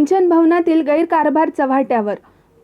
सिंचन भवनातील गैरकारभार चव्हाट्यावर.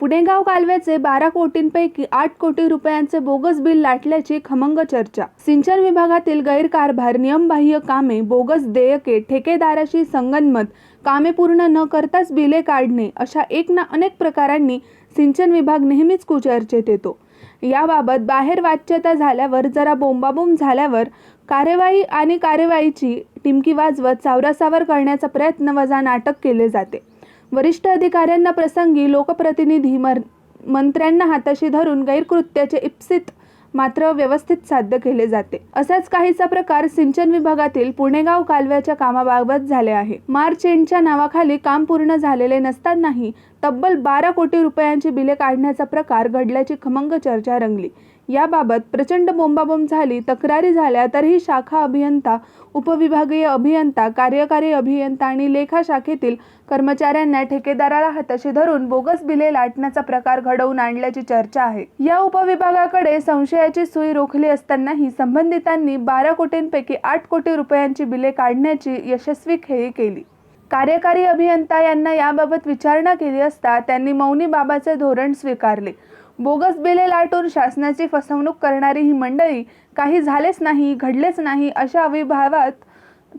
पुणेगाव कालव्याचे बारा कोटींपैकी आठ कोटी रुपयांचे बोगस बिल लाटल्याची खमंग चर्चा. सिंचन विभागातील गैरकारभार नियमबाह्य कामे बोगस देयके ठेकेदाराशी संगनमत कामे पूर्ण न करताच बिले काढणे अशा एक ना अनेक प्रकारांनी सिंचन विभाग नेहमीच कुचर्चेत येतो. याबाबत बाहेर वाच्यता झाल्यावर जरा बोंबाबोंब झाल्यावर कार्यवाही आणि कार्यवाहीची टिमकी वाजवत सावरासावर करण्याचा प्रयत्न वजा नाटक केले जाते. वरिष्ठ अधिकाऱ्यांना प्रसंगी लोकप्रतिनिधी मर मंत्र्यांना हाताशी धरून गैरकृत्याचे इप्सित मात्र व्यवस्थित साध्य केले जाते. असाच काहीचा प्रकार सिंचन विभागातील पुणेगाव कालव्याच्या कामाबाबत झाले आहे. मार्च एंडच्या नावाखाली काम पूर्ण झालेले नसतानाही तब्बल बारा कोटी रुपयांची बिले काढण्याचा प्रकार घडल्याची खमंग चर्चा रंगली. याबाबत प्रचंड बोंबाबोंब झाली तक्रारी झाल्या तरीही शाखा अभियंता उपविभागीय अभियंता कार्यकारी अभियंता आणि लेखा शाखेतील कर्मचाऱ्यांना ठेकेदाराला हाताशी धरून बोगस बिले लाटण्याचा प्रकार घडवून आणल्याची चर्चा आहे. या उपविभागाकडे संशयाची सुई रोखली असतानाही संबंधितांनी बारा कोटींपैकी आठ कोटी रुपयांची बिले काढण्याची यशस्वी खेळी केली. कार्यकारी अभियंता यांना याबाबत विचारणा केली असता त्यांनी मौनी बाबाचे धोरण स्वीकारले. बोगस बिले लाटून शासनाची फसवणूक करणारी ही मंडळी काही झालेच नाही घडलेच नाही अशा अविभावात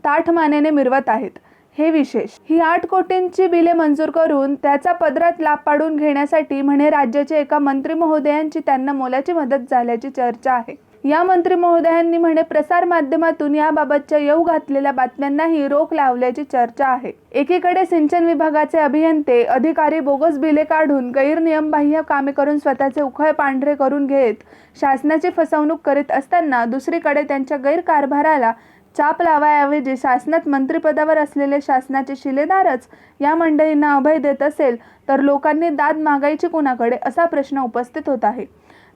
ताठमानेने मिरवत आहेत. हे विशेष ही आठ कोटींची बिले मंजूर करून त्याचा पदरात लाभ पाडून घेण्यासाठी म्हणे राज्याचे एका मंत्री महोदयांची त्यांना मोलाची मदत झाल्याची चर्चा आहे. या मंत्री महोदयांनी म्हणे प्रसार माध्यमातून याबाबतच्या येऊ घातलेल्या बातम्यांनाही रोख लावल्याची चर्चा आहे. एकीकडे सिंचन विभागाचे अभियंते अधिकारी बोगस बिले काढून गैरनियमबाह्य कामे करून स्वतःचे उखळ पांढरे करून घेत शासनाची फसवणूक करीत असताना दुसरीकडे त्यांच्या गैरकारभाराला चाप लावायाऐवजी शासनात मंत्रिपदावर असलेले शासनाचे शिलेदारच या मंडळींना अभय देत असेल तर लोकांनी दाद मागायची कुणाकडे असा प्रश्न उपस्थित होत आहे.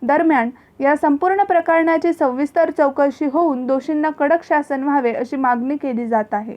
दरम्यान या संपूर्ण प्रकरणाची सविस्तर चौकशी होऊन दोषींना कडक शासन व्हावे अशी मागणी केली जात आहे.